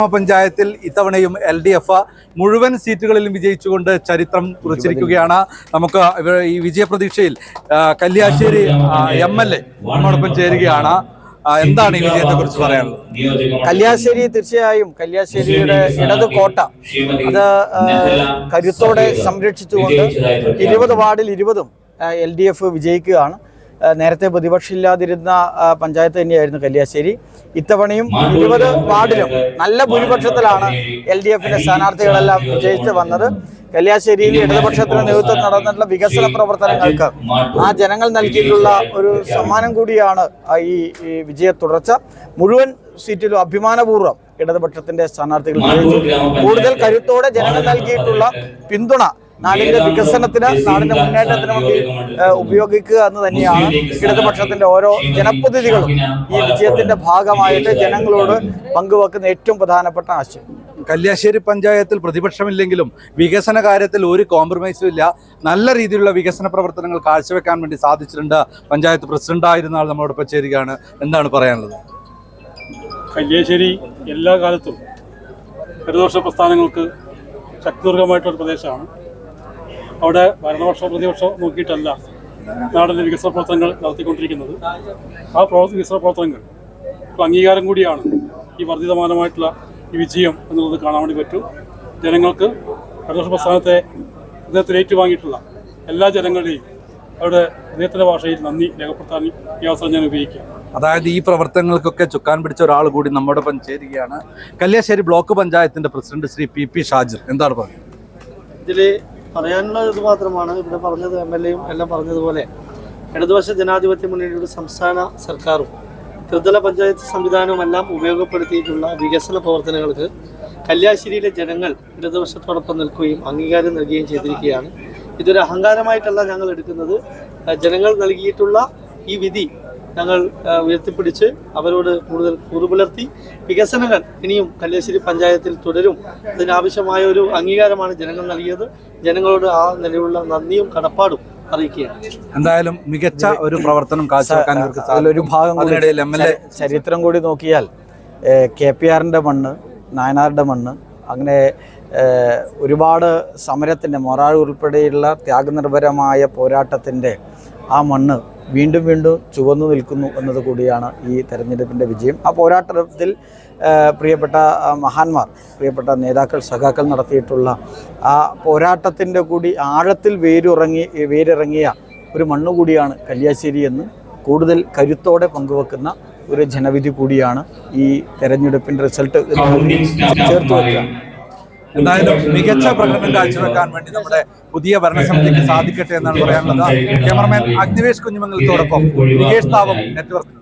ഗ്രാമപഞ്ചായത്തിൽ ഇത്തവണയും L D F മുഴുവൻ സീറ്റുകളിലും വിജയിച്ചുകൊണ്ട് ചരിത്രം കുറിച്ചിരിക്കുകയാണ്. നമുക്ക് ഈ വിജയപ്രതീക്ഷയിൽ കല്യാശ്ശേരി എം എൽ എ നമ്മോടൊപ്പം ചേരുകയാണ്. എന്താണ് ഈ വിജയത്തെ കുറിച്ച് പറയാനുള്ളത് കല്യാശ്ശേരി തീർച്ചയായും കല്യാശ്ശേരിയുടെ ഇടത് കോട്ട അത് കരുത്തോടെ സംരക്ഷിച്ചുകൊണ്ട് ഇരുപത് വാർഡിൽ ഇരുപതും എൽ ഡി എഫ് വിജയിക്കുകയാണ്. നേരത്തെ പ്രതിപക്ഷമില്ലാതിരുന്ന പഞ്ചായത്ത് തന്നെയായിരുന്നു കല്യാശ്ശേരി. ഇത്തവണയും ഇരുപത് വാർഡിലും നല്ല ഭൂരിപക്ഷത്തിലാണ് എൽ ഡി എഫിന്റെ സ്ഥാനാർത്ഥികളെല്ലാം വിജയിച്ച് വന്നത്. കല്യാശ്ശേരിയിൽ ഇടതുപക്ഷത്തിന് നേതൃത്വം നടന്നിട്ടുള്ള വികസന പ്രവർത്തനങ്ങൾക്ക് ആ ജനങ്ങൾ നൽകിയിട്ടുള്ള ഒരു സമ്മാനം കൂടിയാണ് ഈ വിജയ തുടർച്ച. മുഴുവൻ സീറ്റിലും അഭിമാനപൂർവം ഇടതുപക്ഷത്തിന്റെ സ്ഥാനാർത്ഥികൾ കൂടുതൽ കരുത്തോടെ ജനങ്ങൾ നൽകിയിട്ടുള്ള പിന്തുണ നാടിന്റെ വികസനത്തിന് നാടിന്റെ മുന്നേറ്റത്തിന് വേണ്ടി ഉപയോഗിക്കുക എന്ന് തന്നെയാണ് ഇടതുപക്ഷത്തിന്റെ ഓരോ ജനപ്രതിനിധികളും ഈ വിജയത്തിന്റെ ഭാഗമായിട്ട് ജനങ്ങളോട് പങ്കുവെക്കുന്ന ഏറ്റവും പ്രധാനപ്പെട്ട ആശയം. കല്യാശ്ശേരി പഞ്ചായത്തിൽ പ്രതിപക്ഷമില്ലെങ്കിലും വികസന കാര്യത്തിൽ ഒരു കോംപ്രമൈസും ഇല്ല. നല്ല രീതിയിലുള്ള വികസന പ്രവർത്തനങ്ങൾ കാഴ്ചവെക്കാൻ വേണ്ടി സാധിച്ചിട്ടുണ്ട്. പഞ്ചായത്ത് പ്രസിഡന്റ് ആയിരുന്നാൽ ആൾ നമ്മളോടൊപ്പം ചേരുകയാണ്. എന്താണ് പറയാനുള്ളത്? കല്യാശ്ശേരി എല്ലാ കാലത്തും ഇടതുപക്ഷ പ്രസ്ഥാനങ്ങൾക്ക് ശക്തിദുർഗമായിട്ടൊരു പ്രദേശമാണ്. അവിടെ ഭരണപക്ഷമോ പ്രതിപക്ഷമോ നോക്കിയിട്ടല്ല നാടിന്റെ വികസന പ്രവർത്തനങ്ങൾ നടത്തിക്കൊണ്ടിരിക്കുന്നത്. ആ പ്രവർത്തി വികസന പ്രവർത്തനങ്ങൾ അംഗീകാരം കൂടിയാണ് ഈ വർദ്ധിതമാനമായിട്ടുള്ള ഈ വിജയം എന്നുള്ളത് കാണാൻ വേണ്ടി പറ്റും. ജനങ്ങൾക്ക് ഇടതുപക്ഷ പ്രസ്ഥാനത്തെ അദ്ദേഹത്തിൽ ഏറ്റുവാങ്ങിയിട്ടുള്ള എല്ലാ ജനങ്ങളുടെയും അവരുടെ അദ്ദേഹത്തിന്റെ ഭാഷയിൽ നന്ദി രേഖപ്പെടുത്താൻ ഈ അവസരം ഞാൻ ഉപയോഗിക്കുക അതായത് ഈ പ്രവർത്തനങ്ങൾക്കൊക്കെ ചുക്കാൻ പിടിച്ച ഒരാൾ കൂടി നമ്മുടെ ചേരുകയാണ്. കല്യാശ്ശേരി ബ്ലോക്ക് പഞ്ചായത്തിന്റെ president Shri P P Shajir. എന്താണ് പറയുന്നത്? ഇതിൽ പറയാനുള്ളത് ഇത് മാത്രമാണ്. ഇവിടെ പറഞ്ഞത് എം എൽ എയും എല്ലാം പറഞ്ഞതുപോലെ ഇടതുപക്ഷ ജനാധിപത്യ മുന്നണിയുടെ സംസ്ഥാന സർക്കാരും ത്രിതല പഞ്ചായത്ത് സംവിധാനവും എല്ലാം ഉപയോഗപ്പെടുത്തിയിട്ടുള്ള വികസന പ്രവർത്തനങ്ങൾക്ക് കല്യാശ്ശേരിയിലെ ജനങ്ങൾ ഇടതുപക്ഷത്തോടൊപ്പം നിൽക്കുകയും അംഗീകാരം നൽകുകയും ചെയ്തിരിക്കുകയാണ്. ഇതൊരു അഹങ്കാരമായിട്ടല്ല ഞങ്ങൾ എടുക്കുന്നത്. ജനങ്ങൾ നൽകിയിട്ടുള്ള ഈ വിധി ഞങ്ങൾ ഉയർത്തിപ്പിടിച്ച് അവരോട് കൂടുതൽ കൂറുപുലർത്തി വികസനങ്ങൾ ഇനിയും കല്യാശ്ശേരി പഞ്ചായത്തിൽ തുടരും. അതിനാവശ്യമായ ഒരു അംഗീകാരമാണ് ജനങ്ങൾ നൽകിയത്. ജനങ്ങളോട് ആ നിലയിലുള്ള നന്ദിയും കടപ്പാടും അറിയിക്കുകയാണ്. എന്തായാലും മികച്ച ഒരു പ്രവർത്തനം കാഴ്ചവെക്കാൻ. അതിലൊരു ഭാഗം ചരിത്രം കൂടി നോക്കിയാൽ കെ പി ആറിന്റെ മണ്ണ് നായനാരുടെ മണ്ണ് അങ്ങനെ ഒരുപാട് സമരത്തിന്റെ മൊറാൾ ഉൾപ്പെടെയുള്ള ത്യാഗനിർഭരമായ പോരാട്ടത്തിന്റെ ആ മണ്ണ് വീണ്ടും വീണ്ടും ചുവന്നു നിൽക്കുന്നു എന്നത് കൂടിയാണ് ഈ തെരഞ്ഞെടുപ്പിന്റെ വിജയം. ആ പോരാട്ടത്തിൽ പ്രിയപ്പെട്ട മഹാന്മാർ പ്രിയപ്പെട്ട നേതാക്കൾ സഖാക്കൾ നടത്തിയിട്ടുള്ള ആ പോരാട്ടത്തിന്റെ കൂടി ആഴത്തിൽ വേരുറങ്ങി വേരിറങ്ങിയ ഒരു മണ്ണ് കൂടിയാണ് കല്യാശ്ശേരി എന്ന് കൂടുതൽ കരുത്തോടെ പങ്കുവെക്കുന്ന ഒരു ജനവിധി കൂടിയാണ് ഈ തെരഞ്ഞെടുപ്പിന്റെ റിസൾട്ട്. ചേർത്ത് വെക്കുക. എന്തായാലും മികച്ച പ്രകടനം കാഴ്ചവെക്കാൻ വേണ്ടി നമ്മുടെ പുതിയ ഭരണസമിതിക്ക് സാധിക്കട്ടെ എന്നാണ് പറയാനുള്ളത്. ക്യാമറമാൻ അഗ്നിവേഷ് കുഞ്ഞുമംഗലത്തോടൊപ്പം നികേഷ് താവം നെറ്റ്വർക്ക്